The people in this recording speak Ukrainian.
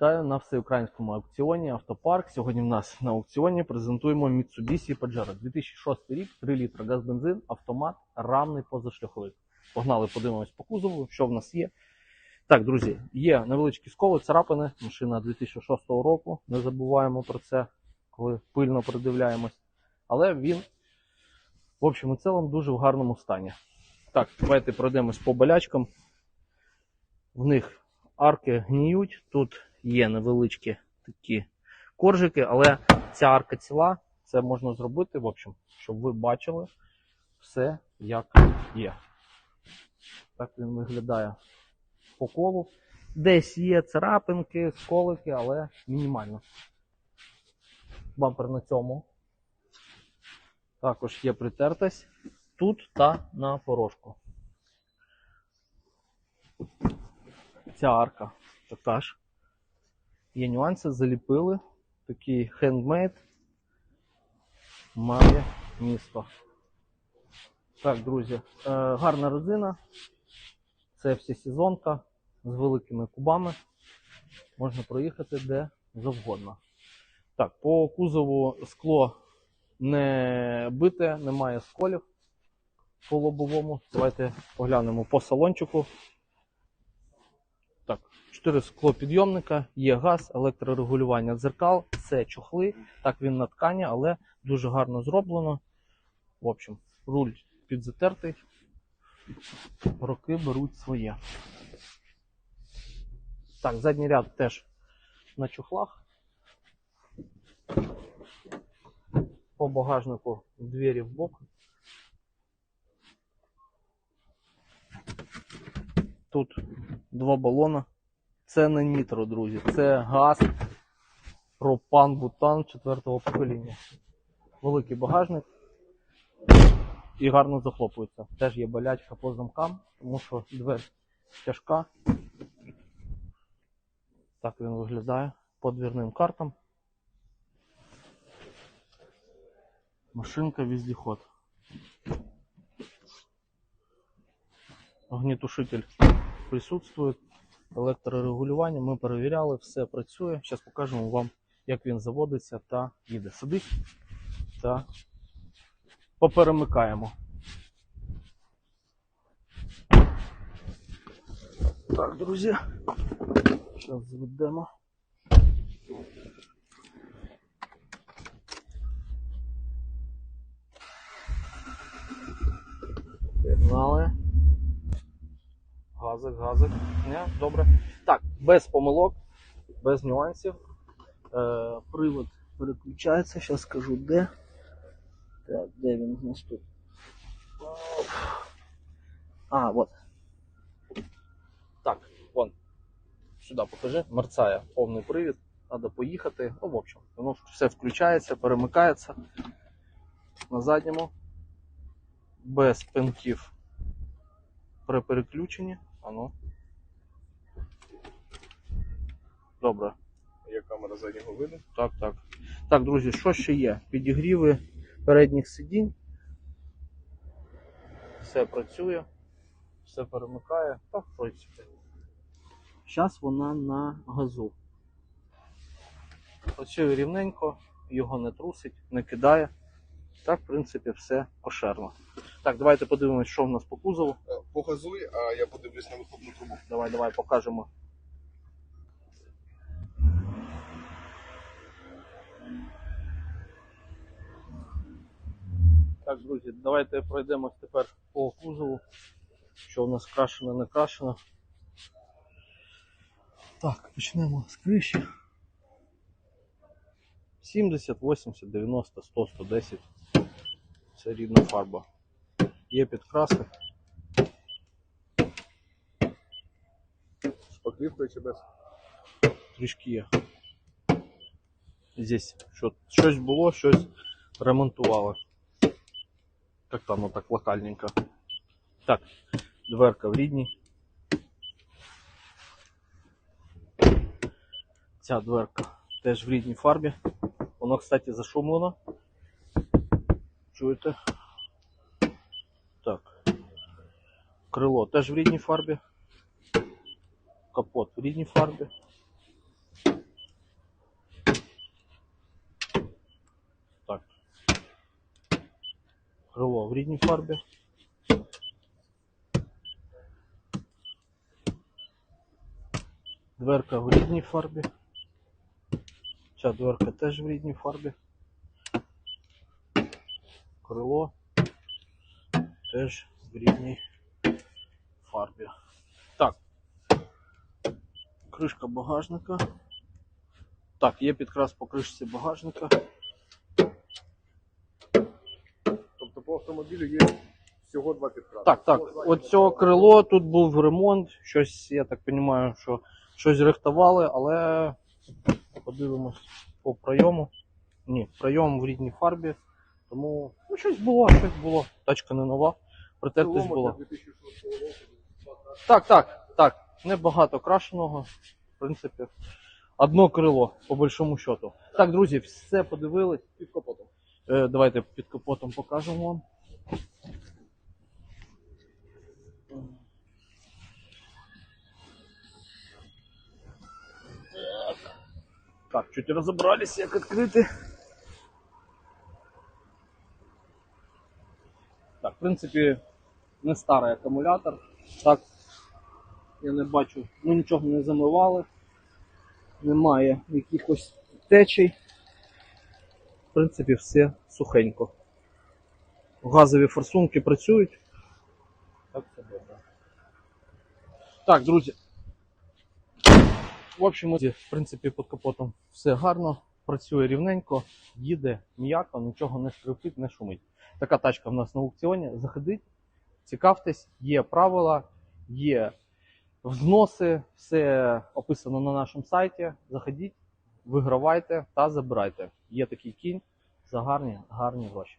Вітаю на всеукраїнському аукціоні Автопарк. Сьогодні в нас на аукціоні презентуємо Mitsubishi Pajero 2006 рік, 3 літра газ-бензин, автомат, рамний позашляховик. Погнали, подивимось по кузову, що в нас є. Так, друзі, є невеличкі сколи, царапини, машина 2006 року. Не забуваємо про це, коли пильно придивляємось. Але він, в общем і цілому, дуже в гарному стані. Так, давайте пройдемось по болячкам. В них арки гніють. Тут є невеличкі такі коржики, але ця арка ціла, це можна зробити, в общем, щоб ви бачили все, як є. Так він виглядає по колу. Десь є царапинки, сколики, але мінімально. Бампер на цьому. Також є притертость тут та на порожку. Ця арка така ж. Є нюанси, заліпили. Такий хендмейд має місто. Так, друзі, е, гарна резина. Це всесезонка з великими кубами. Можна проїхати де завгодно. Так, по кузову скло не бите, немає сколів по лобовому. Давайте поглянемо по салончику. Так, 4 склопідйомника, є газ, електрорегулювання дзеркал, це чохли. Так він на ткані, але дуже гарно зроблено. В общем, руль підзатертий. Роки беруть своє. Так, задній ряд теж на чохлах. По багажнику двері в бок. Тут два балона. Це не нітро, друзі. Це газ пропан бутан четвертого покоління. Великий багажник і гарно захлопується. Теж є болячка по замкам, тому що дверь тяжка. Так він виглядає по двірним картам. Машинка віздіход. Огнетушитель присутствує. Електрорегулювання ми перевіряли, все працює. Зараз покажемо вам, як він заводиться та їде. Сидить та поперемикаємо. Так, друзі. Зараз зведемо. Пігнали. Газик, газик. Не, добре. Так, без помилок, без нюансів. Е, привод переключається, зараз скажу де. Так, де він у нас тут? А, от. Так, вон. Сюди покажи. Мерцає повний привід. Треба поїхати. Ну, в общем, воно все включається, перемикається на задньому. Без пинків при переключенні. Ану. Добре. Є камера заднього виду. Так, так. Так, друзі, що ще є? Підігріви передніх сидінь. Все працює, все перемикає. Так, в принципі. Зараз вона на газу. Працює рівненько, його не трусить, не кидає. Так, в принципі, все кошерно. Так, давайте подивимось, що в нас по кузову. Е, Погазуй, а я подивлюсь на вихлопну трубу. Давай, давай, покажемо. Так, друзі, давайте пройдемось тепер по кузову, що у нас крашено, не крашено. Так, почнемо з криші. 70, 80, 90, 100, 110. Це рідна фарба. Є підкраси. З покрівкою чи без? трішки є. Здесь що, щось було, щось ремонтували. Як там так локальненько. Так, дверка в рідній. Ця дверка теж в рідній фарбі. Воно, кстати, зашумлено. Чуєте? Так. Крило теж в рідній фарбі. Капот в рідній фарбі. Так. Крило в рідній фарбі. Дверка в рідній фарбі. Ця дверка теж в рідній фарбі. Крило теж в рідній фарбі. Так. Кришка багажника. Так, є підкрас по кришці багажника. Тобто по автомобілю є всього два підкраси. Так, так. От цього крило тут був ремонт. Щось, я так розумію, що щось рихтували, але подивимось по прийому. Ні, прийом в рідній фарбі. Тому ну, щось було, щось було. Тачка не нова. Притертись було. Так, так, так. Небагато крашеного. В принципі, одно крило, по большому счету. Так, друзі, все подивились. Під капотом. Е, давайте під капотом покажемо вам. Так. Так, чуть разобрались, як відкрити. В принципі, не старий акумулятор. Так, я не бачу, ми нічого не замивали. Немає якихось течій. В принципі, все сухенько. Газові форсунки працюють. Так, все добре. Так, друзі. В общем, в принципі, під капотом все гарно, працює рівненько, їде м'яко, нічого не скрипить, не шумить. Така тачка в нас на аукціоні. Заходіть, цікавтесь, є правила, є взноси, все описано на нашому сайті. Заходіть, вигравайте та забирайте. Є такий кінь за гарні, гарні гроші.